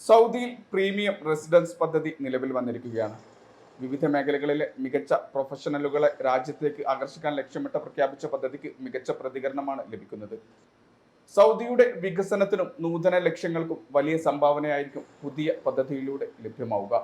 സൗദിയിൽ premium residence പദ്ധതി നിലവിൽ വന്നിരിക്കുകയാണ്. വിവിധ മേഖലകളിലെ മികച്ച പ്രൊഫഷണലുകളെ രാജ്യത്തേക്ക് ആകർഷിക്കാൻ ലക്ഷ്യമിട്ട് പ്രഖ്യാപിച്ച പദ്ധതിക്ക് മികച്ച പ്രതികരണമാണ് ലഭിക്കുന്നത്. സൗദിയുടെ വികസനത്തിനും നൂതന ലക്ഷ്യങ്ങൾക്കും വലിയ സംഭാവനയായിരിക്കും പുതിയ പദ്ധതിയിലൂടെ ലഭ്യമാവുക.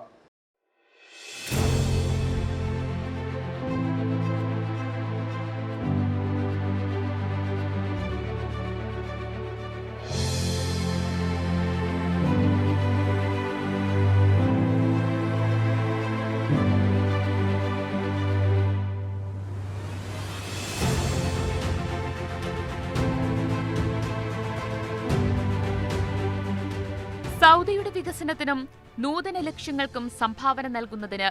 സൗദിയുടെ വികസനത്തിനും നൂതന ലക്ഷ്യങ്ങൾക്കും സംഭാവന നൽകുന്നതിന്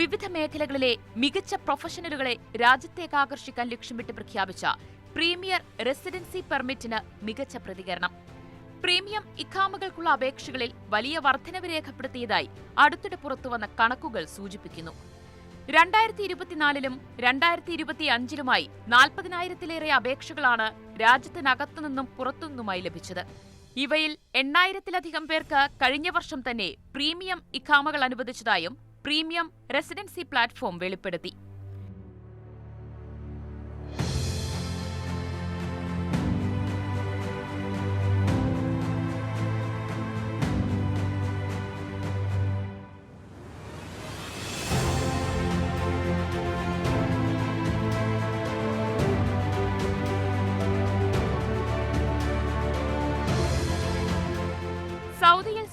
വിവിധ മേഖലകളിലെ മികച്ച പ്രൊഫഷണലുകളെ രാജ്യത്തേക്ക് ആകർഷിക്കാൻ ലക്ഷ്യമിട്ട് പ്രഖ്യാപിച്ച പ്രീമിയർ റെസിഡൻസി പെർമിറ്റിന് മികച്ച പ്രതികരണം. പ്രീമിയം ഇഖാമകൾക്കുള്ള അപേക്ഷകളിൽ വലിയ വർധനവ് രേഖപ്പെടുത്തിയതായി അടുത്തിടെ പുറത്തുവന്ന കണക്കുകൾ സൂചിപ്പിക്കുന്നു. രണ്ടായിരത്തി ഇരുപത്തിനാലിലും രണ്ടായിരത്തി ഇരുപത്തി അഞ്ചിലുമായി നാൽപ്പതിനായിരത്തിലേറെ അപേക്ഷകളാണ് രാജ്യത്തിനകത്തുനിന്നും പുറത്തുനിന്നുമായി ലഭിച്ചത്. ഇവയിൽ എണ്ണായിരത്തിലധികം പേർക്ക് കഴിഞ്ഞ വർഷം തന്നെ പ്രീമിയം ഇഖാമകൾ അനുവദിച്ചതായും പ്രീമിയം റെസിഡൻസി പ്ലാറ്റ്ഫോം വെളിപ്പെടുത്തി.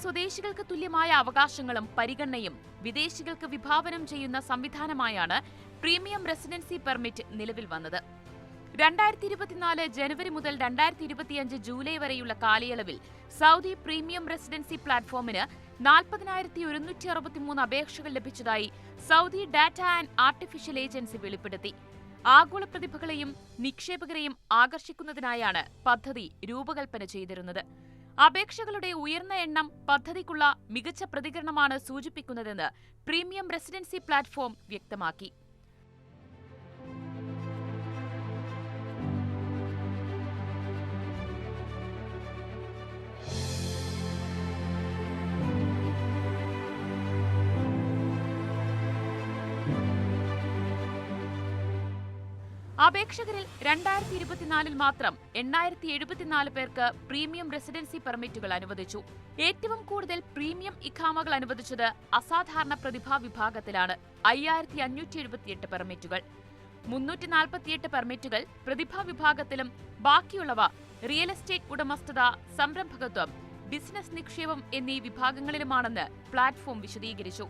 സ്വദേശികൾക്ക് തുല്യമായ അവകാശങ്ങളും പരിഗണനയും വിദേശികൾക്ക് വിഭാവനം ചെയ്യുന്ന സംവിധാനമായാണ് പ്രീമിയം റെസിഡൻസി പെർമിറ്റ് നിലവിൽ വന്നത്. രണ്ടായിരത്തി ഇരുപത്തിനാല് ജനുവരി മുതൽ രണ്ടായിരത്തി ഇരുപത്തിയഞ്ച് ജൂലൈ വരെയുള്ള കാലയളവിൽ സൗദി പ്രീമിയം റെസിഡൻസി പ്ലാറ്റ്ഫോമിന് നാൽപ്പതിനായിരത്തി ഒരുന്നൂറ്റി അറുപത്തിമൂന്ന് അപേക്ഷകൾ ലഭിച്ചതായി Saudi data and artificial agency വെളിപ്പെടുത്തി. ആഗോള പ്രതിഭകളെയും നിക്ഷേപകരെയും ആകർഷിക്കുന്നതിനായാണ് പദ്ധതി രൂപകൽപ്പന ചെയ്തിരുന്നത്. അപേക്ഷകളുടെ ഉയർന്ന എണ്ണം പദ്ധതിക്കുള്ള മികച്ച പ്രതികരണമാണ് സൂചിപ്പിക്കുന്നതെന്ന് പ്രീമിയം റെസിഡൻസി പ്ലാറ്റ്ഫോം വ്യക്തമാക്കി. അപേക്ഷകരിൽ രണ്ടായിരത്തി ഇരുപത്തിനാലിൽ മാത്രം എണ്ണായിരത്തി എഴുപത്തിനാല് പേർക്ക് പ്രീമിയം റെസിഡൻസി പെർമിറ്റുകൾ അനുവദിച്ചു. ഏറ്റവും കൂടുതൽ പ്രീമിയം ഇഖാമകൾ അനുവദിച്ചത് അസാധാരണ പ്രതിഭാ വിഭാഗത്തിലാണ്. അയ്യായിരത്തി അഞ്ഞൂറ്റി എഴുപത്തിയെട്ട് പെർമിറ്റുകൾ. മുന്നൂറ്റി നാൽപ്പത്തിയെട്ട് പെർമിറ്റുകൾ പ്രതിഭാ വിഭാഗത്തിലും ബാക്കിയുള്ളവ റിയൽ എസ്റ്റേറ്റ് ഉടമസ്ഥത സംരംഭകത്വം ബിസിനസ് നിക്ഷേപം എന്നീ വിഭാഗങ്ങളിലുമാണെന്ന് പ്ലാറ്റ്ഫോം വിശദീകരിച്ചു.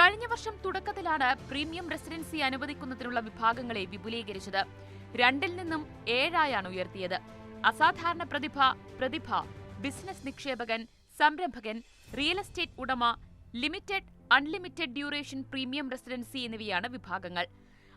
കഴിഞ്ഞ വർഷം തുടക്കത്തിലാണ് പ്രീമിയം റെസിഡൻസി അനുവദിക്കുന്നതിനുള്ള വിഭാഗങ്ങളെ വിപുലീകരിച്ചത്. രണ്ടിൽ നിന്നും ഏഴായാണ് ഉയർത്തിയത്. അസാധാരണ പ്രതിഭ പ്രതിഭ ബിസിനസ് നിക്ഷേപകൻ സംരംഭകൻ റിയൽ എസ്റ്റേറ്റ് ഉടമ limited unlimited duration premium residency എന്നിവയാണ് വിഭാഗങ്ങൾ.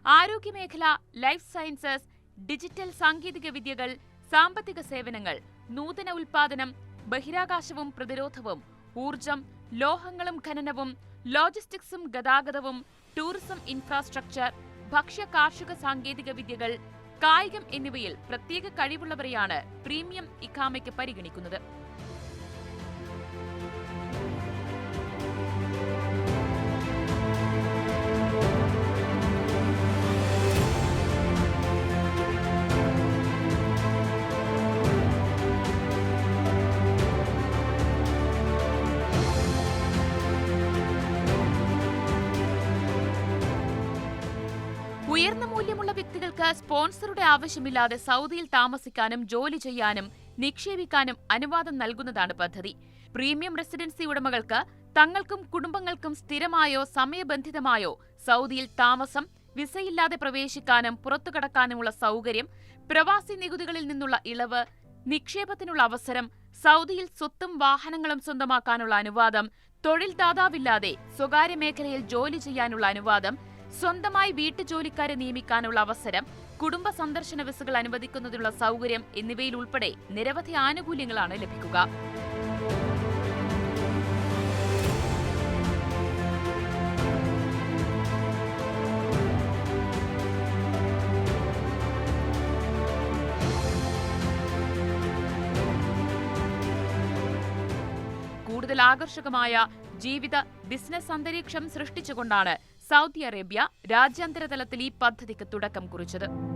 ആരോഗ്യമേഖല ലൈഫ് സയൻസസ് ഡിജിറ്റൽ സാങ്കേതിക വിദ്യകൾ സാമ്പത്തിക സേവനങ്ങൾ നൂതന ഉൽപാദനം ബഹിരാകാശവും പ്രതിരോധവും ഊർജം ലോഹങ്ങളും ഖനനവും ലോജിസ്റ്റിക്സും ഗതാഗതവും ടൂറിസം ഇൻഫ്രാസ്ട്രക്ചർ ഭക്ഷ്യ കാർഷിക സാങ്കേതിക വിദ്യകൾ കായികം എന്നിവയിൽ പ്രത്യേക കഴിവുള്ളവരെയാണ് പ്രീമിയം ഇഖാമയ്ക്ക് പരിഗണിക്കുന്നത്. ഉയർന്ന മൂല്യമുള്ള വ്യക്തികൾക്ക് സ്പോൺസറുടെ ആവശ്യമില്ലാതെ സൗദിയിൽ താമസിക്കാനും ജോലി ചെയ്യാനും നിക്ഷേപിക്കാനും അനുവാദം നൽകുന്നതാണ് പദ്ധതി. പ്രീമിയം റെസിഡൻസി ഉടമകൾക്ക് തങ്ങൾക്കും കുടുംബങ്ങൾക്കും സ്ഥിരമായോ സമയബന്ധിതമായോ സൗദിയിൽ താമസം വിസയില്ലാതെ പ്രവേശിക്കാനും പുറത്തു കടക്കാനുമുള്ള സൗകര്യം പ്രവാസി നികുതികളിൽ നിന്നുള്ള ഇളവ് നിക്ഷേപത്തിനുള്ള അവസരം സൗദിയിൽ സ്വത്തും വാഹനങ്ങളും സ്വന്തമാക്കാനുള്ള അനുവാദം തൊഴിൽ ദാതാവില്ലാതെ സ്വകാര്യ മേഖലയിൽ ജോലി ചെയ്യാനുള്ള അനുവാദം സ്വന്തമായി വീട്ടുജോലിക്കാരെ നിയമിക്കാനുള്ള അവസരം കുടുംബ സന്ദർശന വിസകൾ അനുവദിക്കുന്നതിനുള്ള സൗകര്യം എന്നിവയിൽ ഉൾപ്പെടെ നിരവധി ആനുകൂല്യങ്ങളാണ് ലഭിക്കുക. കൂടുതൽ കൂടുതൽ ആകർഷകമായ ജീവിത ബിസിനസ് അന്തരീക്ഷം സൃഷ്ടിച്ചുകൊണ്ടാണ് സൗദി അറേബ്യ രാജ്യാന്തര തലത്തിൽ ഈ പദ്ധതിക്ക് തുടക്കം കുറിച്ചത്.